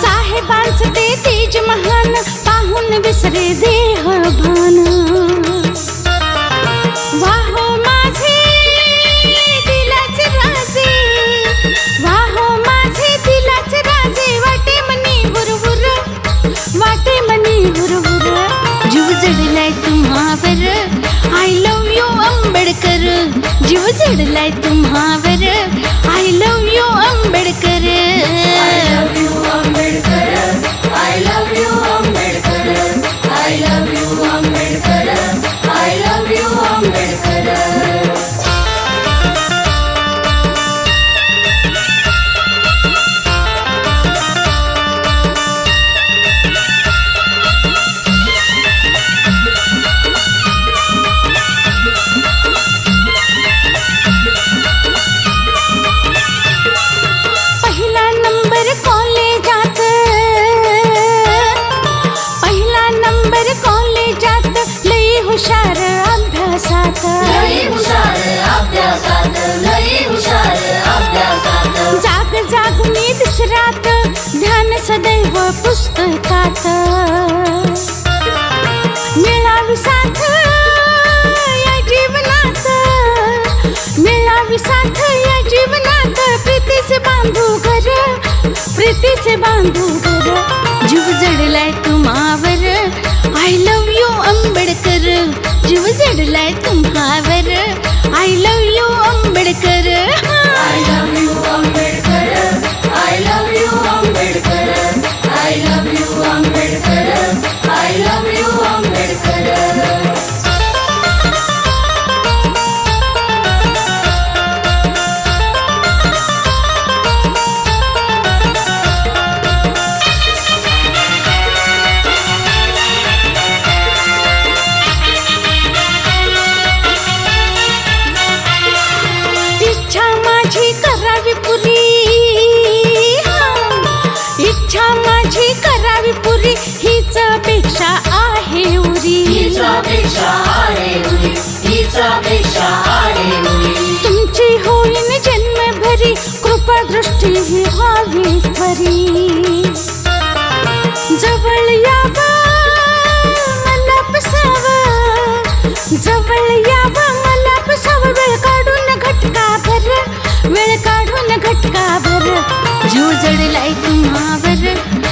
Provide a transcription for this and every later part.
साहेबांचं ते तेज महान पाहून विसरे देह भान. वाहो माझे दिलाचे राजे वाहो माझे दिलाचे राजे वाटे मनी हुरहुर वाटे मनी हुरहुर. जीव जडलाय तुम्हावर आय लव यू आंबेडकर. जीव जडलाय तुम्हावर पुस्तकात मिळावी साथ या जीवनात. मिळावी साथ या जीवनात. प्रीतीचे बांधू घर प्रीतीचे बांधू घर. जीव जडलाय तुम्हावर. I love you Ambedkar. जीव जडलाय तुम्हावर. ही व्हावी खरी. जवळ यावा मला पसावं जवळ यावा मला पसावं वेळ काढून घटका भर वेळ काढून घटका भर. जीव जडलाय तुम्हावर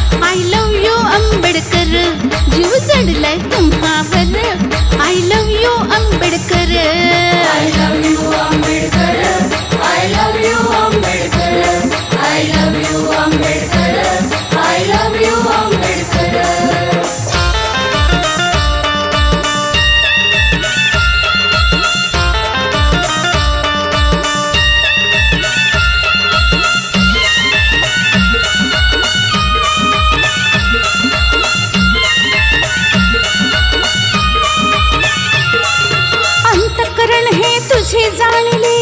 तुझे जाणले.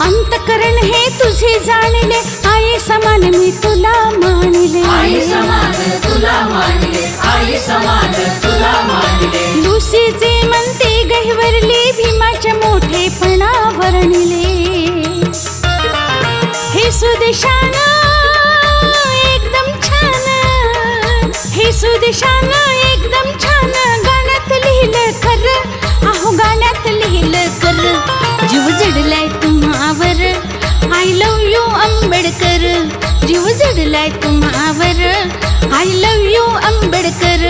अंतकरण हे तुझे जाणले. आई समान मी तुला मानले. आई समान तुला मानले. आई समान तुला मानले. लुसीचे म्हणते गहिवरले भीमाच्या मोठेपणा वर्णिले हे सुदेशान एकदम छान. हे सुदेशान गाण्यात लिहिलं कर जीव जडलाय तुम्हावर आय लव यू आंबेडकर जीव जडलाय तुम्हावर आय लव यू आंबेडकर